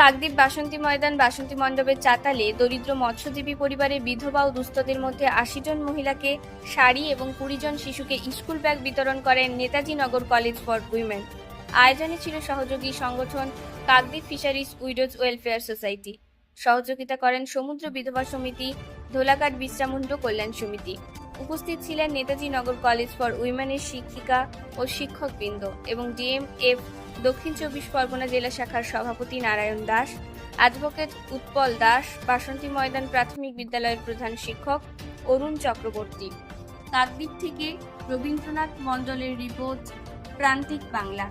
কাকদ্বীপ বাসন্তী ময়দান, বাসন্তী মণ্ডপের চাতালে দরিদ্র মৎস্যজীবী পরিবারের বিধবা ও দুস্থদের মধ্যে আশি জন মহিলাকে শাড়ি এবং কুড়ি জন শিশুকে স্কুল ব্যাগ বিতরণ করেন Netaji Nagar college for women. আয়োজনে ছিল সহযোগী সংগঠন Kakdwip fisheries widows welfare society. সহযোগিতা করেন সমুদ্র বিধবা সমিতি ধোলাঘাট বিশ্রামুণ্ড কল্যাণ সমিতি। উপস্থিত ছিলেন নেতাজি নগর কলেজ ফর উইমেনের শিক্ষিকা ও শিক্ষকবৃন্দ এবং ডিএমএফ দক্ষিণ চব্বিশ পরগনা জেলা শাখার সভাপতি নারায়ণ দাস, অ্যাডভোকেট উৎপল দাস, বাসন্তী ময়দান প্রাথমিক বিদ্যালয়ের প্রধান শিক্ষক অরুণ চক্রবর্তী। কাকদ্বীপ থেকে রবীন্দ্রনাথ মণ্ডলের রিপোর্ট, প্রান্তিক বাংলা।